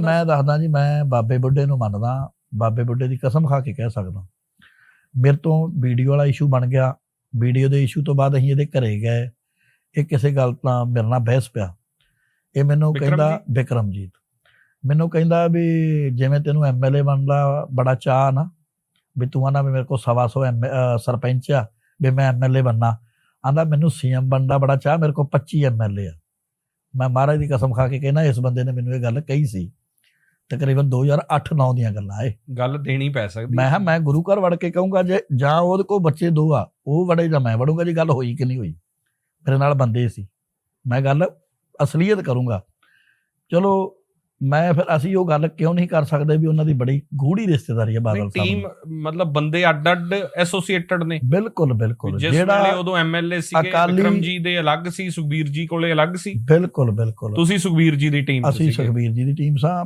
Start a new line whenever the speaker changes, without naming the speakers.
ਮੈਂ ਦੱਸਦਾ ਜੀ ਮੈਂ ਬਾਬੇ ਬੁੱਢੇ ਨੂੰ ਮੰਨਦਾ ਬਾਬੇ ਬੁੱਢੇ ਦੀ ਕਸਮ ਖਾ ਕੇ ਕਹਿ ਸਕਦਾ। ਮੇਰੇ ਤੋਂ ਵੀਡੀਓ ਵਾਲਾ ਇਸ਼ੂ ਬਣ ਗਿਆ। ਵੀਡੀਓ ਦੇ ਇਸ਼ੂ ਤੋਂ ਬਾਅਦ ਅਸੀਂ ਇਹਦੇ ਘਰੇ ਗਏ। ਇਹ ਕਿਸੇ ਗੱਲ ਤਾਂ ਮੇਰੇ ਨਾਲ ਬਹਿਸ ਪਿਆ। ਇਹ ਮੈਨੂੰ ਕਹਿੰਦਾ ਵਿਕਰਮਜੀਤ। ਮੈਨੂੰ ਕਹਿੰਦਾ ਵੀ ਜਿਵੇਂ ਤੈਨੂੰ ਐਮਐਲਏ ਬਣਨ ਦਾ ਬੜਾ ਚਾਹ ਨਾ ਵੀ ਤੂੰ ਆਣਾ ਵੀ ਮੇਰੇ ਕੋਲ ਸਵਾ ਸੌ ਐਮ ਸਰਪੰਚ ਆ ਵੀ ਮੈਂ ਐਮਐਲਏ ਬਣਨਾ। ਆਂਦਾ ਮੈਨੂੰ ਸੀਐਮ ਬਣਨ ਦਾ ਬੜਾ ਚਾਹ ਮੇਰੇ ਕੋਲ 25 ਐਮਐਲਏ ਆ। ਮੈਂ ਮਹਾਰਾਜ ਦੀ ਕਸਮ ਖਾ ਕੇ ਕਹਿੰਦਾ ਇਸ ਬੰਦੇ ਨੇ ਮੈਨੂੰ ਇਹ ਗੱਲ ਕਹੀ ਸੀ। ਤਕਰੀਬਨ 2008-9 ਦੀਆਂ ਗੱਲਾਂ ਇਹ।
ਗੱਲ ਦੇਣੀ ਪੈ ਸਕਦੀ।
ਮੈਂ ਕਿਹਾ ਮੈਂ ਗੁਰੂ ਘਰ ਵੜ ਕੇ ਕਹੂੰਗਾ ਜੇ ਜਾਂ ਉਹਦੇ ਕੋਲ ਬੱਚੇ ਦੋ ਆ ਉਹ ਵੜੇ ਜਾਂ ਮੈਂ ਵੜੂੰਗਾ ਜੀ ਗੱਲ ਹੋਈ ਕਿ ਨਹੀਂ ਹੋਈ। ਮੇਰੇ ਨਾਲ ਬੰਦੇ ਸੀ। ਮੈਂ ਗੱਲ ਅਸਲੀਅਤ ਕਰੂੰਗਾ। ਚਲੋ ਮੈਂ ਫਿਰ ਅਸੀਂ ਉਹ ਗੱਲ ਕਿਉਂ ਨਹੀਂ ਕਰ ਸਕਦੇ ਵੀ ਉਹਨਾਂ ਦੀ ਬੜੀ ਗੂੜੀ ਰਿਸ਼ਤੇਦਾਰੀ ਹੈ ਬਾਦਲ ਸਾਹਿਬ
ਟੀਮ। ਮਤਲਬ ਬੰਦੇ ਅੱਡ ਅੱਡ ਐਸੋਸੀਏਟਡ ਨੇ।
ਬਿਲਕੁਲ ਬਿਲਕੁਲ। ਜਿਹੜਾ
ਉਦੋਂ ਐਮਐਲਏ ਸੀਗੇ ਵਿਕਰਮ ਜੀ ਦੇ ਅਲੱਗ ਸੀ ਸੁਖਬੀਰ ਜੀ ਕੋਲੇ ਅਲੱਗ ਸੀ।
ਬਿਲਕੁਲ ਬਿਲਕੁਲ।
ਤੁਸੀਂ ਸੁਖਬੀਰ ਜੀ ਦੀ ਟੀਮ
ਅਸੀਂ ਸੁਖਬੀਰ ਜੀ ਦੀ ਟੀਮ ਸਾਂ।